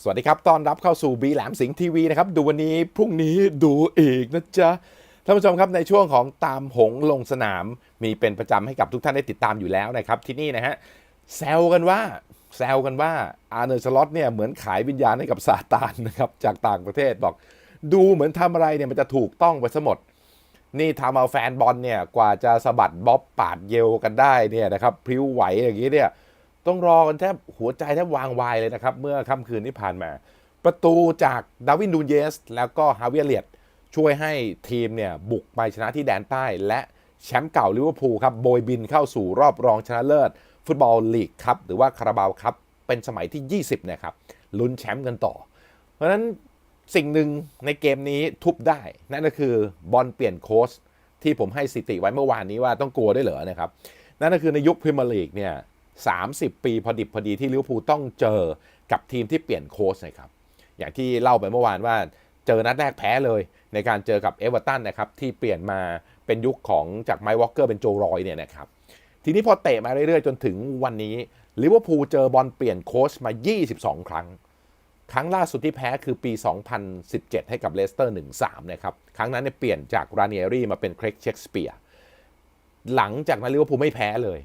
สวัสดีครับ ต้อนรับเข้าสู่บีแหลมสิงห์ทีวีนะครับ ดูวันนี้พรุ่งนี้ดูอีกนะจ๊ะ ท่านผู้ชมครับในช่วงของตามหงลงสนาม มีเป็นประจำให้กับทุกท่านได้ติดตามอยู่แล้วนะครับที่นี่นะฮะแซวกันว่าแซวกันว่าอาร์เนอร์สล็อตเนี่ยเหมือนขายวิญญาณให้กับซาตานนะครับจากต่างประเทศบอก ดูเหมือนทำอะไรเนี่ยมันจะถูกต้องไปซะหมด นี่ทำเอาแฟนบอลเนี่ยกว่าจะสะบัดบ๊อบปาดเยลกันได้เนี่ยนะครับพริ้วไหวอย่างนี้เนี่ย ต้องรอกันแทบหัวใจแทบวางวายเลยนะครับ เมื่อค่ำคืนที่ผ่านมา ประตูจากดาวินดูเยส แล้วก็ฮาเวียเลียตช่วยให้ทีมเนี่ยบุกไปชนะที่แดนใต้ และแชมป์เก่าลิเวอร์พูลครับโบยบินเข้าสู่รอบรองชนะเลิศ ฟุตบอลลีกครับหรือว่าคาราบาวครับเป็นสมัยที่ 20 นะครับลุ้นแชมป์กันต่อ เพราะฉะนั้นสิ่งหนึ่งในเกมนี้ทุบได้ นั่นก็คือบอลเปลี่ยนโค้ชที่ผมให้สิติไว้เมื่อวานนี้ว่าต้องกลัวได้เหรอนะครับ นั่นก็คือในยุคพรีเมียร์ลีกเนี่ย 30 ปีพอดิบพอดีที่ลิเวอร์พูลต้องเจอกับทีมที่เปลี่ยนโค้ชนะครับ อย่างที่เล่าไปเมื่อวานว่าเจอนัดแรกแพ้เลยในการเจอกับเอเวอร์ตันนะครับที่เปลี่ยนมาเป็นยุคของจากไมค์วอลเกอร์เป็นโจรอยเนี่ยนะครับทีนี้พอเตะมาเรื่อยๆ จนถึงวันนี้ลิเวอร์พูลเจอบอลเปลี่ยนโค้ชมา 22 ครั้ง ครั้งล่าสุดที่แพ้คือปี 2017 ให้กับเลสเตอร์ 1-3 นะครับ ครั้งนั้นเนี่ยเปลี่ยนจากราเนียรี่มาเป็นเครกเชคสเปียร์หลังจากนั้นลิเวอร์พูลไม่แพ้เลย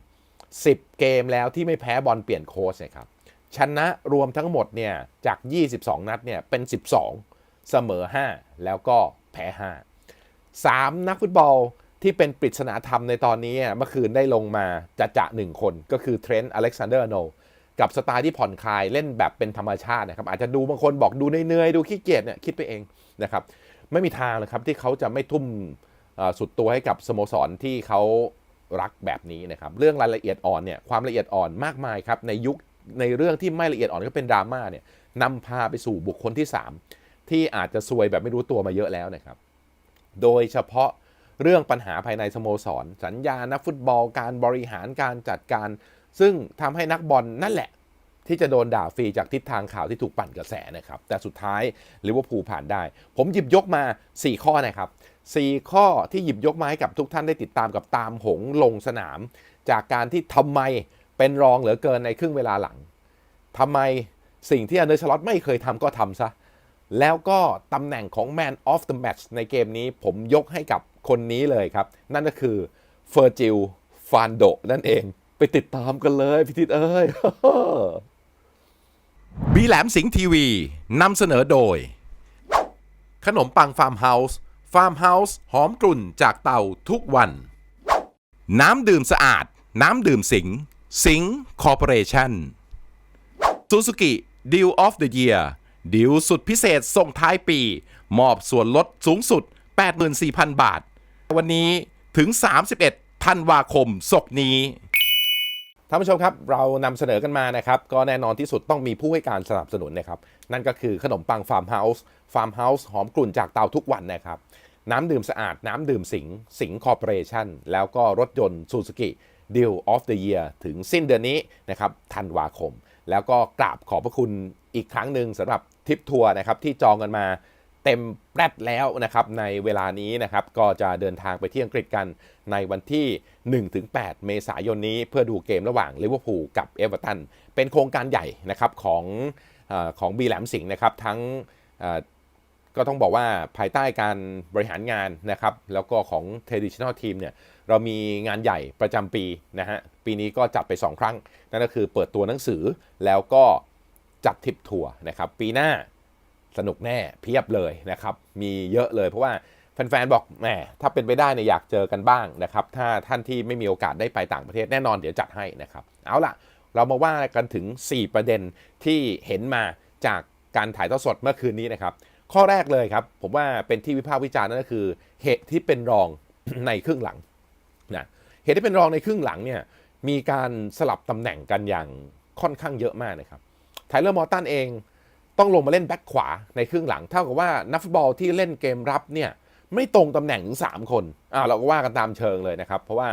10 เกมแล้วที่ไม่แพ้บอลเปลี่ยนโค้ชนะครับชนะรวมทั้งหมดเนี่ยจาก 22 นัดเนี่ยเป็น 12 เสมอ 5 แล้วก็แพ้ 5 3 นักฟุตบอลที่เป็นปริศนาธรรมในตอนนี้เมื่อคืนได้ลงมาจะจะหนึ่งคนก็คือเทรนต์อเล็กซานเดอร์โนกับสไตล์ที่ผ่อนคลายเล่นแบบเป็นธรรมชาตินะครับอาจจะดูบางคนบอกดูเหนื่อยๆดูขี้เกียจเนี่ยคิดไปเองนะครับไม่มีทางเลยครับที่เขาจะไม่ทุ่มสุดตัวให้กับสโมสรที่เขา รักแบบนี้นะครับเรื่องรายละเอียดอ่อนเนี่ยความละเอียดอ่อนมากมายครับในยุคในเรื่องที่ไม่ละเอียดอ่อนก็เป็นดราม่าเนี่ยนำพาไปสู่บุคคลที่ 3 ที่อาจจะซวยแบบไม่รู้ตัวมาเยอะแล้วนะครับ โดยเฉพาะเรื่องปัญหาภายในสโมสร สัญญานักฟุตบอลการบริหารการจัดการ ซึ่งทำให้นักบอลนั่นแหละ ที่จะโดนด่าฟรีจากทิศทางข่าวที่ถูกปั่นกระแสนะครับ แต่สุดท้ายลิเวอร์พูลผ่านได้ ผมหยิบยกมา 4 ข้อนะครับ 4 ข้อที่หยิบยกมาให้กับทุกท่านได้ติดตามกับตามหงลงสนาม จากการที่ทำไมเป็นรองเหลือเกินในครึ่งเวลาหลังทำไมสิ่งที่อันเดอร์ชลอตไม่เคยทำก็ทำซะ แล้วก็ตำแหน่งของ Man of the Match ในเกมนี้ผมยกให้กับคนนี้เลยครับ นั่นก็คือเฟอร์จิลฟานโดนั่นเอง ไปติดตามกันเลยพี่ทิศเอ้ย บีแหลมสิงห์ทีวีนำเสนอโดย ขนมปังฟาร์มเฮาส์ฟาร์มเฮาส์หอมกลุ่นจากเตาทุกวัน น้ำดื่มสะอาด น้ำดื่มสิงห์สิงห์คอร์ปอเรชั่นซูซูกิดีลออฟเดอะเยียร์ดีลสุดพิเศษส่งท้ายปี มอบส่วนลดสูงสุด 84,000 บาท วันนี้ถึง 31ธันวาคมศกนี้ ท่านผู้ชมครับเรานำเสนอกันมานะครับก็แน่นอนที่สุดต้องมีผู้ให้การสนับสนุนนะครับนั่นก็คือขนมปังฟาร์มเฮาส์ฟาร์มเฮาส์หอมกลุ่นจากเตาทุกวันนะครับน้ำดื่มสะอาด น้ำดื่มสิง สิงคอร์ปอเรชั่นแล้วก็รถยนต์ซูซูกิ Deal of the Year ถึงสิ้นเดือนนี้นะครับธันวาคม แล้วก็กราบขอบพระคุณอีกครั้งหนึ่งสำหรับทริปทัวร์นะครับที่จองกันมา เต็มแปรดแล้วนะครับในเวลานี้นะครับก็จะเดินทางไปที่อังกฤษกันในวันที่ 1-8 เมษายนนี้ เพื่อดูเกมระหว่างลิเวอร์พูลกับเอเวอร์ตันเป็นโครงการใหญ่นะครับของอของบีแหลมสิงห์นะครับทั้งก็ต้องบอกว่าภายใต้การบริหารงานนะครับแล้วก็ของ traditional team เนี่ยเรามีงานใหญ่ประจำปีนะฮะปีนี้ก็จัดไป 2 ครั้ง นั่นก็คือเปิดตัวหนังสือแล้วก็จัดทริปทัวร์นะครับปีหน้า สนุกแน่เพียบเลยนะครับ มีเยอะเลยเพราะว่าแฟนๆบอกแหมถ้าเป็นไปได้เนี่ยอยากเจอกันบ้างนะครับ ถ้าท่านที่ไม่มีโอกาสได้ไปต่างประเทศแน่นอนเดี๋ยวจัดให้นะครับ เอาล่ะ เรามาว่ากันถึง 4 ประเด็นที่เห็นมาจากการถ่ายทอดสดเมื่อคืนนี้นะครับ ข้อแรกเลยครับ ผมว่าเป็นที่วิพากษ์วิจารณ์นั่นก็คือ เหตุที่เป็นรองในครึ่งหลังนะเหตุที่เป็นรองในครึ่งหลังเนี่ยมีการสลับตำแหน่งกันอย่างค่อนข้างเยอะมากนะครับไทเลอร์มอร์ตันเอง ต้องลงมาเล่นแบ็คขวาในครึ่งหลัง เท่ากับว่านักฟุตบอลที่เล่นเกมรับเนี่ยไม่ตรงตำแหน่งถึง3คนอ่าเราก็ว่ากันตามเชิงเลยนะครับ เพราะว่า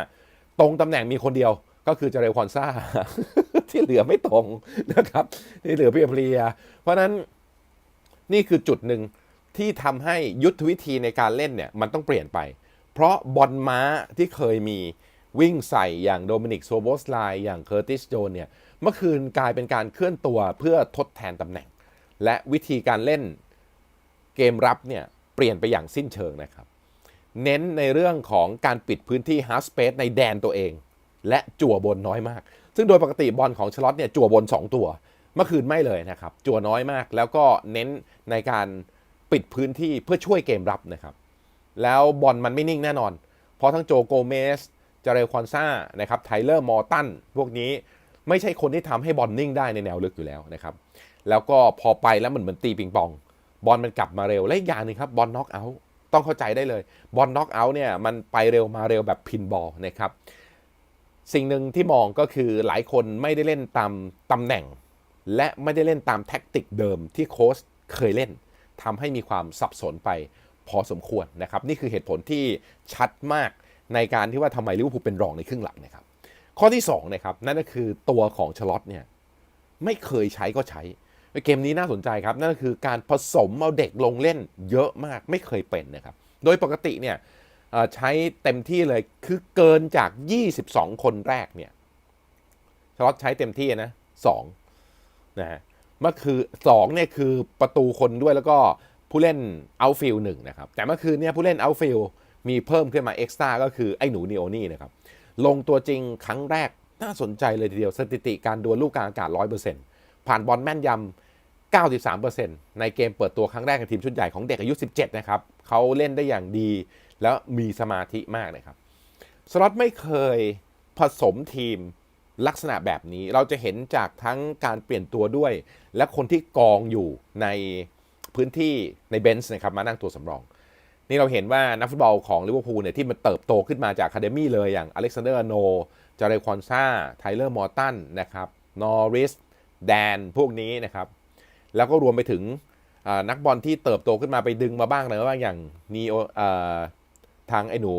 ตรงตำแหน่งมีคนเดียวก็คือเจเรลคอนซ่าที่เหลือไม่ตรงนะครับที่เหลือเพียเพลีย เพราะฉะนั้นนี่คือจุดหนึ่งที่ทำให้ยุทธวิธีในการเล่นเนี่ยมันต้องเปลี่ยนไป เพราะบอลม้าที่เคยมีวิ่งใส่อย่างโดมินิกโซโบสไลอย่างเคอร์ติสโจนเนี่ยเมื่อคืนกลายเป็นการเคลื่อนตัวเพื่อทดแทนตำแหน่ง และวิธีการเล่นเกมรับเนี่ยเปลี่ยนไปอย่างสิ้นเชิงนะครับ เน้นในเรื่องของการปิดพื้นที่ half space ในแดนตัวเอง และจั่วบนน้อยมาก ซึ่งโดยปกติบอลของชลอตเนี่ยจั่วบน 2 ตัว เมื่อคืนไม่เลยนะครับ จั่วน้อยมาก แล้วก็เน้นในการปิดพื้นที่เพื่อช่วยเกมรับนะครับ แล้วบอลมันไม่นิ่งแน่นอน เพราะทั้งโจโกเมสจาเรลคอนซานะครับไทเลอร์มอร์ตันพวกนี้ไม่ใช่คนที่ทำให้บอลนิ่งได้ในแนวลึกอยู่แล้วนะครับ แล้วก็พอไปแล้วมันเหมือนตีปิงปอง บอลมันกลับมาเร็ว และอีกอย่างหนึ่งครับบอลน็อกเอาท์ต้องเข้าใจได้เลยบอลน็อกเอาท์เนี่ยมันไปเร็วมาเร็วแบบพินบอลนะครับสิ่งหนึ่งที่มองก็คือหลายคนไม่ได้เล่นตามตำแหน่ง และไม่ได้เล่นตามแท็กติกเดิมที่โค้ชเคยเล่นทำให้มีความสับสนไปพอสมควรนะครับ นี่คือเหตุผลที่ชัดมากในการที่ว่าทำไมลิเวอร์พูลเป็นรองในครึ่งหลังนะครับ ข้อที่2นะครับนั่นก็คือตัวของชลอตเนี่ยไม่เคยใช้ก็ใช้ เกมนี้น่าสนใจครับ นั่นก็คือการผสมเอาเด็กลงเล่นเยอะมากไม่เคยเป็นนะครับ โดยปกติเนี่ยใช้เต็มที่เลยคือเกินจาก 22 คนแรกเนี่ยชลอตใช้เต็มที่นะ2นะฮะเมื่อคือ2เนี่ยคือประตูคนด้วยแล้วก็ผู้เล่นเอาฟิลหนึ่งนะครับ แต่เมื่อคืนเนี่ยผู้เล่นเอาฟิลมีเพิ่มขึ้นมาเอ็กซ์ตร้าก็คือไอ้หนูนีโอนี่นะครับ ลงตัวจริงครั้งแรกน่าสนใจเลยทีเดียวสถิติการดวลลูกกลางอากาศ 100%ผ่านบอลแม่นยำ 93%ในเกมเปิดตัวครั้งแรกในทีมชุดใหญ่ของเด็กอายุ 17 นะครับเขาเล่นได้อย่างดี แล้วมีสมาธิมากนะครับสล็อตไม่เคยผสมทีมลักษณะแบบนี้เราจะเห็นจากทั้งการเปลี่ยนตัวด้วย และคนที่กองอยู่ในพื้นที่ในเบนซ์นะครับมานั่งตัวสำรอง นี่เราเห็นว่านักฟุตบอลของลิเวอร์พูลเนี่ยที่มันเติบโตขึ้นมาจากคาเดมี่เลยอย่างอเล็กซานเดอร์โนจาเรควอนซาไทเลอร์มอร์ตันนะครับนอริสแดนพวกนี้นะครับ แล้วก็รวมไปถึงนักบอลที่เติบโตขึ้นมาไปดึงมาบ้างเลยบ้างอย่างนีโอทางไอ้หนู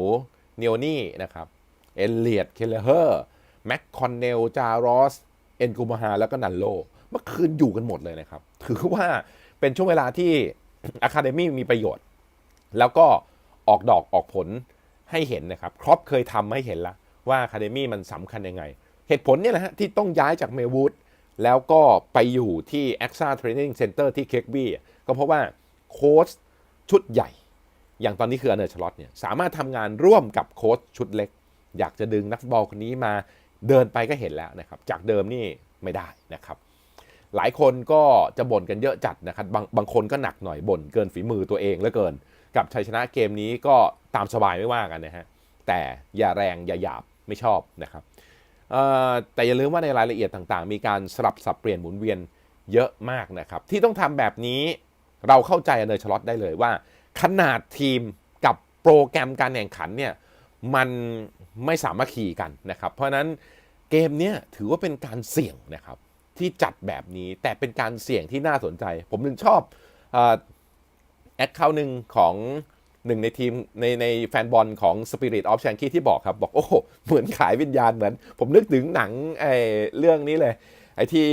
เนโอนี่นะครับเอลเลียดเคเลเฮอร์แม็กคอนเนลจารอสเอ็นกูมาฮาแล้วก็นันโล เมื่อคืนอยู่กันหมดเลยนะครับ ถือว่าเป็นช่วงเวลาที่อะคาเดมี่มีประโยชน์ แล้วก็ออกดอกออกผลให้เห็นนะครับ ครอปเคยทำให้เห็นแล้วว่าอะคาเดมี่มันสำคัญยังไง เหตุผลเนี่ยแหละฮะที่ต้องย้ายจากเมวูด แล้วก็ไปอยู่ที่ a x a Training Center ที่เคกบี้ก็เพราะว่าโค้ชชุดใหญ่ อย่างตอนนี้คืออเนอร์ชลอตเนี่ยสามารถทำงานร่วมกับโค้ชชุดเล็ก อยากจะดึงนักฟุตบอลคนนี้มาเดินไปก็เห็นแล้วนะครับจากเดิมนี่ไม่ได้นะครับหลายคนก็จะบ่นกันเยอะจัดนะครับบางบางคนก็หนักหน่อยบ่นเกินฝีมือตัวเองเหลือเกิน กับชัยชนะเกมนี้ก็ตามสบายไม่ว่ากันนะฮะแต่อย่าแรงอย่าหยาบไม่ชอบนะครับ แต่อย่าลืมว่าในรายละเอียดต่างๆ มีการสลับสับเปลี่ยนหมุนเวียนเยอะมากนะครับ ที่ต้องทำแบบนี้เราเข้าใจเนยชลอตได้เลยว่า ขนาดทีมกับโปรแกรมการแข่งขันเนี่ยมันไม่สามารถขี่กันนะครับ เพราะนั้นเกมเนี้ยถือว่าเป็นการเสี่ยงนะครับที่จัดแบบนี้แต่เป็นการเสี่ยงที่น่าสนใจ ผมถึงชอบแอคเคาท์หนึ่งของ หนึ่งในทีมในในแฟนบอลของ Spirit of Shanky ที่บอกครับ บอกโอ้เหมือนขายวิญญาณเหมือน ผมนึกถึงหนังไอ้เรื่องนี้เลย ไอ้ที่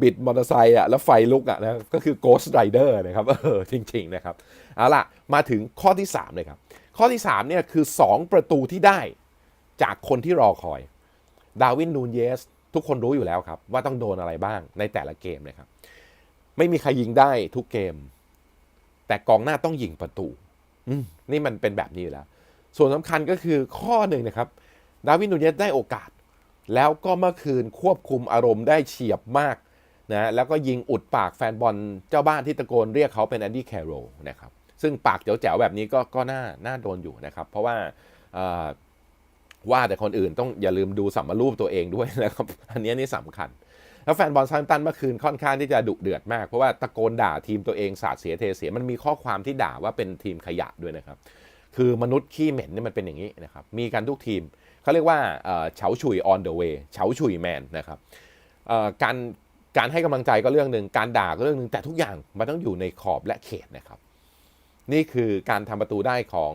บิดมอเตอร์ไซค์อะแล้วไฟลุกอะนะก็คือ Ghost Rider นะครับเออจริง ๆ นะครับ เอาล่ะ มาถึงข้อที่ 3 เลยครับ ข้อที่ 3 เนี่ยคือ 2 ประตูที่ได้จากคนที่รอคอยดาวินนูนเยส ทุกคนรู้อยู่แล้วครับ ว่าต้องโดนอะไรบ้างในแต่ละเกมนะครับ ไม่มีใครยิงได้ทุกเกม แต่กองหน้าต้องยิงประตู นี่มันเป็นแบบนี้อยู่แล้ว ส่วนสำคัญก็คือข้อหนึ่งนะครับ ดาวินนูนเยสได้โอกาส แล้วก็เมื่อคืนควบคุมอารมณ์ได้เฉียบมากนะแล้วก็ยิงอุดปากแฟนบอลเจ้าบ้านที่ตะโกนเรียกเขาเป็นแอนดี้แคโรนะครับซึ่งปากแจ๋วๆแบบนี้ก็ก็น่าน่าโดนอยู่นะครับ เพราะว่าว่าแต่คนอื่นต้องอย่าลืมดูสัมมารูปตัวเองด้วยนะครับ อันนี้นี่สำคัญ แล้วแฟนบอลซันตันเมื่อคืนค่อนข้างที่จะดุเดือดมากเพราะว่าตะโกนด่าทีมตัวเองสาดเสียเทเสียมันมีข้อความที่ด่าว่าเป็นทีมขยะด้วยนะครับคือมนุษย์ขี้เหม็นนี่มันเป็นอย่างนี้นะครับมีกันทุกทีมเขาเรียกว่าเฉาฉุย on the way เฉาฉุยแมนนะครับการการให้กำลังใจก็เรื่องหนึ่งการด่าก็เรื่องหนึ่งแต่ทุกอย่างมันต้องอยู่ในขอบและเขตนะครับ นี่คือการทำประตูได้ของ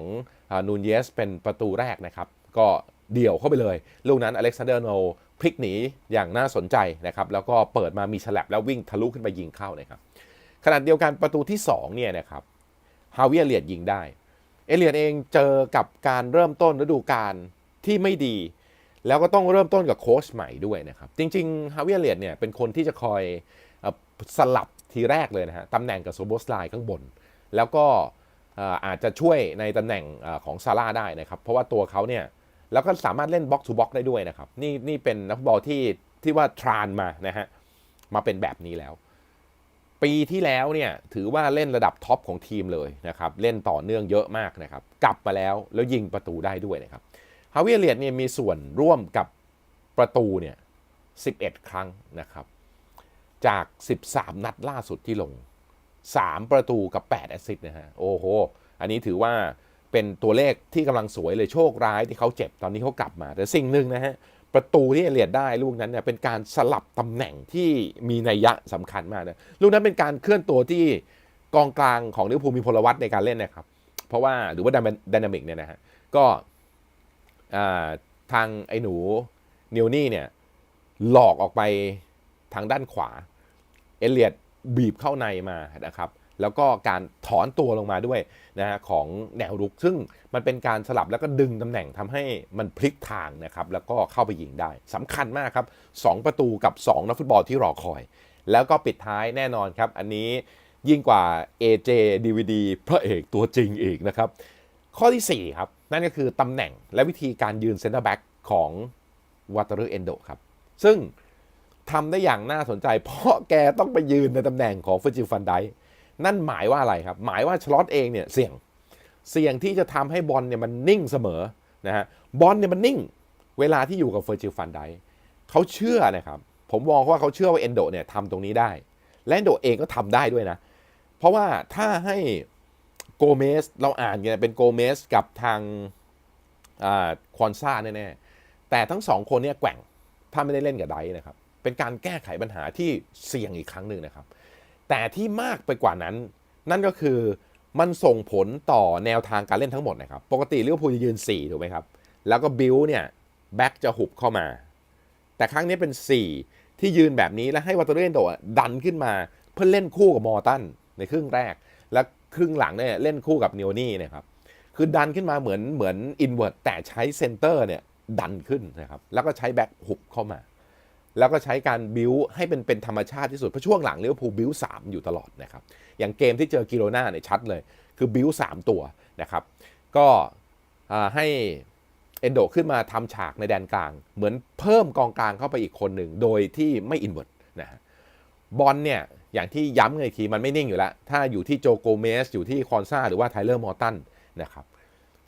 นูนเยสเป็นประตูแรกนะครับ ก็ เดี่ยวเข้าไปเลย ลูกนั้นอเล็กซานเดอร์โนพลิกหนีอย่างน่าสนใจนะครับแล้วก็เปิดมามีฉลับแล้ววิ่งทะลุขึ้นไปยิงเข้านะครับขณะเดียวกันประตูที่2เนี่ยนะครับฮาวิเอเลียดยิงได้ เอเลียดเองเจอกับการเริ่มต้นฤดูกาลที่ไม่ดี แล้วก็ต้องเริ่มต้นกับโค้ชใหม่ด้วยนะครับจริงๆฮาวิเอเลียดเนี่ยเป็นคนที่จะคอยอสลับทีแรกเลยนะฮะตำแหน่งกับโซโบสไลน์ข้างบน แล้วก็เอ่อาจจะช่วยในตำแหน่งอของซาร่าได้นะครับเพราะว่าตัวเขาเนี่ย แล้วก็สามารถเล่นบ็อกซ์ทูบ็อกได้ด้วยนะครับ นี่นี่เป็นนักฟุตบอลที่ที่ว่าทรานมานะฮะมาเป็นแบบนี้แล้ว ปีที่แล้วเนี่ยถือว่าเล่นระดับท็อปของทีมเลยนะครับ เล่นต่อเนื่องเยอะมากนะครับ กลับมาแล้วแล้วยิงประตูได้ด้วยนะครับฮาวิเลียดเนี่ยมีส่วนร่วมกับประตูเนี่ย11 ครั้งนะครับ จาก 13 นัดล่าสุดที่ลง 3 ประตูกับ 8 แอสซิสต์นะฮะโอ้โห อันนี้ถือว่า เป็นตัวเลขที่กำลังสวยเลยโชคร้ายที่เขาเจ็บตอนนี้เขากลับมา แต่สิ่งหนึ่งนะฮะประตูที่เอเลียดได้ลูกนั้นเนี่ยเป็นการสลับตำแหน่งที่มีนัยยะสำคัญมากนะลูกนั้นเป็นการเคลื่อนตัวที่กองกลางของลิเวอร์พูลมีพลวัตในการเล่นนะครับ เพราะว่าหรือว่าดินามิกเนี่ยนะฮะก็ทางไอ้หนูนิวนี่เนี่ยหลอกออกไปทางด้านขวาเอเลียดบีบเข้าในมานะครับ แล้วก็การถอนตัวลงมาด้วยนะฮะของแนวรุก ซึ่งมันเป็นการสลับแล้วก็ดึงตำแหน่งทำให้มันพลิกทางนะครับ แล้วก็เข้าไปยิงได้สำคัญมากครับ 2 ประตูกับ 2 นักฟุตบอลที่รอคอย แล้วก็ปิดท้ายแน่นอนครับ อันนี้ยิ่งกว่า AJ DVD พระเอกตัวจริงอีกนะครับ ข้อที่ 4 ครับ นั่นก็คือตำแหน่งและวิธีการยืนเซนเตอร์แบ็กของว a ต e ร์เอนโดครับ ซึ่งทำได้อย่างน่าสนใจ เพราะแกต้องไปยืนในตำแหน่งของฟอร์จิฟันได์ นั่นหมายว่าอะไรครับ หมายว่าชลอตเองเนี่ยเสี่ยง เสี่ยงที่จะทำให้บอลเนี่ยมันนิ่งเสมอนะฮะ บอลเนี่ยมันนิ่ง เวลาที่อยู่กับเฟอร์จิลฟันไดเขาเชื่อนะครับ ผมมองว่าเขาเชื่อว่าเอนโดเนี่ยทำตรงนี้ได้ และเอนโดเองก็ทำได้ด้วยนะ เพราะว่าถ้าให้โกเมสเราอ่านกันเป็นโกเมสกับทางควอนซ่าแน่ๆ แต่ทั้งสองคนเนี่ยแกว่ง ถ้าไม่ได้เล่นกับไดนะครับ เป็นการแก้ไขปัญหาที่เสี่ยงอีกครั้งหนึ่งนะครับ แต่ที่มากไปกว่านั้น นั่นก็คือมันส่งผลต่อแนวทางการเล่นทั้งหมดนะครับ ปกติลิเวอร์พูลจะยืน 4 ถูกไหมครับ แล้วก็บิลเนี่ยแบ็กจะหุบเข้ามา แต่ครั้งนี้เป็น 4 ที่ยืนแบบนี้แล้วให้วัตเตอร์เรนโดดันขึ้นมา เพื่อเล่นคู่กับมอร์ตันในครึ่งแรก และครึ่งหลังเนี่ยเล่นคู่กับนิโอนี่นะครับคือดันขึ้นมาเหมือนเหมือนอินเวอร์ตแต่ใช้เซนเตอร์เนี่ยดันขึ้นนะครับแล้วก็ใช้แบ็กหุบเข้ามา แล้วก็ใช้การบิวให้เป็นเป็นธรรมชาติที่สุด เพราะช่วงหลังลิเวอร์พูบิวสามอยู่ตลอดนะครับ อย่างเกมที่เจอกิโรนาเนี่ยชัดเลย คือบิวสามตัวนะครับ ก็ให้เอนโดขึ้นมาทำฉากในแดนกลาง เหมือนเพิ่มกองกลางเข้าไปอีกคนหนึ่ง โดยที่ไม่อินเวอร์ตนะฮะบอลเนี่ยอย่างที่ย้ำกันอีกทีมันไม่นิ่งอยู่แล้ว ถ้าอยู่ที่โจโกเมส อยู่ที่คอนซาหรือว่าไทเลอร์มอร์ตันนะครับ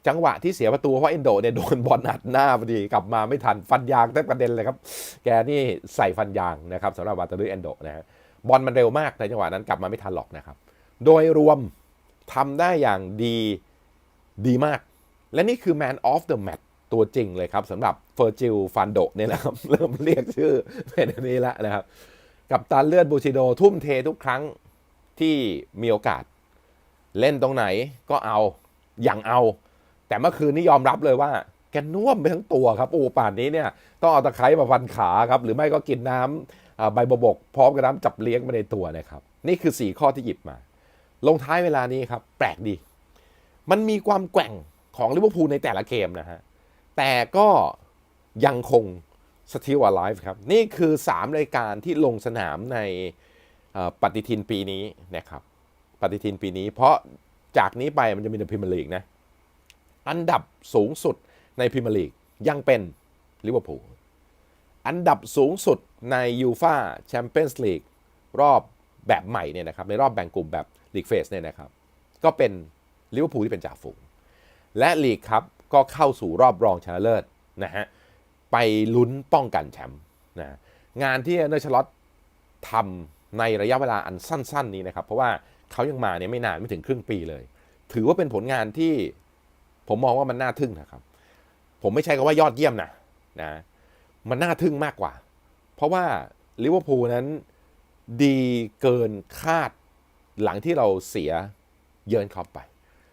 จังหวะที่เสียประตูเพราะเอนโดเนี่ยโดนบอลอัดหน้าพอดีกลับมาไม่ทันฟันยางแทบกระเด็นเลยครับ แกนี่ใส่ฟันยางนะครับสำหรับวาตาลุยเอนโดนะฮะบอลมันเร็วมากในจังหวะนั้นกลับมาไม่ทันหรอกนะครับ โดยรวมทำได้อย่างดีดีมาก และนี่คือ Man of the Match ตัวจริงเลยครับสำหรับเฟอร์จิลฟันโดเนี่ยนะครับ เริ่มเรียกชื่อเป็นนี้ล้วนะครับ กับตันเลือดบูชิโดทุ่มเททุกครั้งที่มีโอกาส เล่นตรงไหนก็เอาอย่างเอา แต่เมื่อคืนนี้ยอมรับเลยว่า แกน่วมไปทั้งตัวครับโอ้ป่านนี้เนี่ยต้องเอาตะไคร้มาฟันขาครับหรือไม่ก็กินน้ำอ่าใบบวบกพร้อมกับน้ำจับเลี้ยงมาในตัวนะครับนี่คือ 4 ข้อที่หยิบมา ลงท้ายเวลานี้ครับ แปลกดี มันมีความแกว่งของลิเวอร์พูลในแต่ละเกมนะฮะแต่ก็ยังคง still alive ครับ นี่คือ3รายการที่ลงสนามในปฏิทินปีนี้นะครับ ปฏิทินปีนี้ เพราะจากนี้ไปมันจะมีในพรีเมียร์ลีกนะ อันดับสูงสุดในพรีเมียร์ลีกยังเป็นลิเวอร์พูลอันดับสูงสุดในยูฟาแชมเปี้ยนส์ลีกรอบแบบใหม่เนี่ยนะครับในรอบแบ่งกลุ่มแบบลีกเฟสเนี่ยนะครับก็เป็นลิเวอร์พูลที่เป็นจ่าฝูง และลีกครับก็เข้าสู่รอบรองชนะเลิศนะฮะไปลุ้นป้องกันแชมป์นะงานที่เนอร์ชลอตทำในระยะเวลาอันสั้น ๆ นี้นะครับ เพราะว่าเขายังมาเนี่ยไม่นานไม่ถึงครึ่งปีเลย ถือว่าเป็นผลงานที่ ผมมองว่ามันน่าทึ่งนะครับ ผมไม่ใช่คำว่ายอดเยี่ยมนะนะมันน่าทึ่งมากกว่า เพราะว่าลิเวอร์พูลนั้นดีเกินคาดหลังที่เราเสียเยิร์นคล็อปไป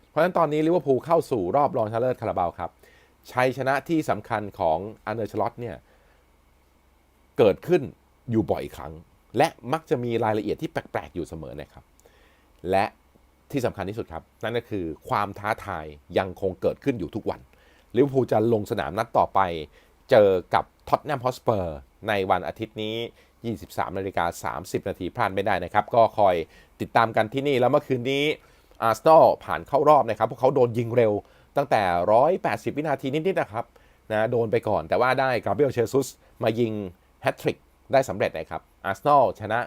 เพราะฉะนั้นตอนนี้ลิเวอร์พูลเข้าสู่รอบรองชนะเลิศคาราบาวครับชัยชนะที่สำคัญของอันเดอร์ชลอตเนี่ยเกิดขึ้นอยู่บ่อยครั้ง และมักจะมีรายละเอียดที่แปลก ๆ อยู่เสมอนะครับ และ ที่สำคัญที่สุดครับ นั่นก็คือความท้าทายยังคงเกิดขึ้นอยู่ทุกวันลิเวอร์พูลจะลงสนามนัดต่อไป เจอกับท็อตแนมฮอสเปอร์ในวันอาทิตย์นี้ 23นาฬิกา30 นาทีพลาดไม่ได้นะครับ ก็คอยติดตามกันที่นี่แล้วเมื่อคืนนี้อาร์เซนอลผ่านเข้ารอบนะครับพราะเขาโดนยิงเร็วตั้งแต่ 180 วินาทีนิด ๆ นะครับนะโดนไปก่อนแต่ว่าได้กาเบรียลเชซุสมายิงแฮตทริกได้สำเร็จนะครับอาร์เซนอลชนะ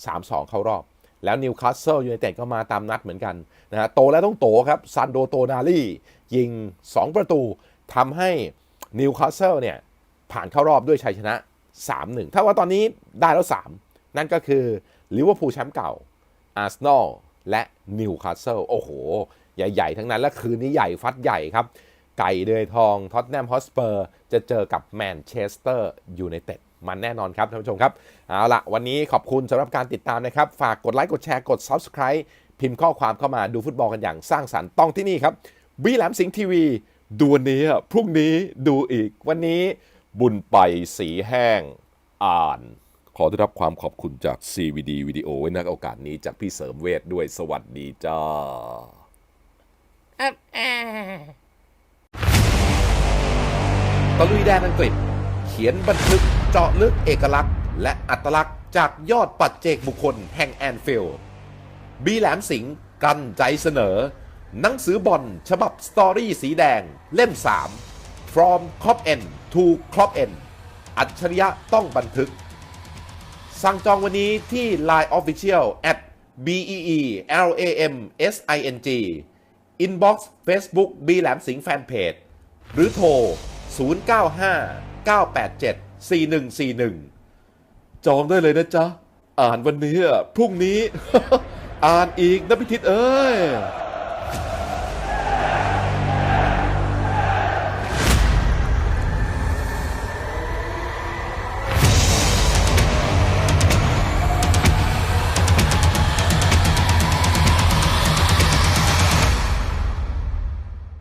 3-2 เข้ารอบ แล้วนิวคาสเซิลยูไนเต็ดก็มาตามนัดเหมือนกันนะฮะโตแล้วต้องโตครับซันโดโตนาลียิง 2 ประตูทำให้นิวคาสเซิลเนี่ยผ่านเข้ารอบด้วยชัยชนะ 3-1 ถ้าว่าตอนนี้ได้แล้ว 3 นั่นก็คือลิเวอร์พูลแชมป์เก่าอาร์เซนอลและนิวคาสเซิลโอ้โห ใหญ่ๆ ทั้งนั้น และคืนนี้ใหญ่ฟัดใหญ่ครับ ไก่เดือยทอง ท็อตแนมฮอสเปอร์ จะเจอกับแมนเชสเตอร์ยูไนเต็ด มันแน่นอนครับท่านผู้ชมครับ เอาละวันนี้ขอบคุณสำหรับการติดตามนะครับ ฝากกดไลค์กดแชร์กด Subscribe พิมพ์ข้อความเข้ามาดูฟุตบอลกันอย่างสร้างสรรค์ต้องที่นี่ครับบีแหลมสิงห์ทีวีดูวันนี้พรุ่งนี้ดูอีก วันนี้บุญไปสีแห้งอ่าน ขอได้รับความขอบคุณจาก CVD วิดีโอไว้ในโอกาสนี้จากพี่เสริมเวทด้วยสวัสดีจ้า ตะลุยแดนอังกฤษ เขียนบันทึกเจาะลึกเอกลักษณ์ และอัตลักษณ์จากยอดปัจเจกบุคคลแห่งแอนฟิลด์บีแหลมสิงห์กันใจเสนอ หนังสือบอลฉบับสตอรี่สีแดงเล่ม 3 From Cop N to Cop N อัจฉริยะต้องบันทึก สั่งจองวันนี้ที่ Line Official at b e e l a m s i n g Inbox Facebook บีแหลมสิงห์แฟนเพจหรือโทร 095 987 4141 จองได้เลยนะจ๊ะ อ่านวันนี้พรุ่งนี้ อ่านอีกนะพิทิศเอ้ย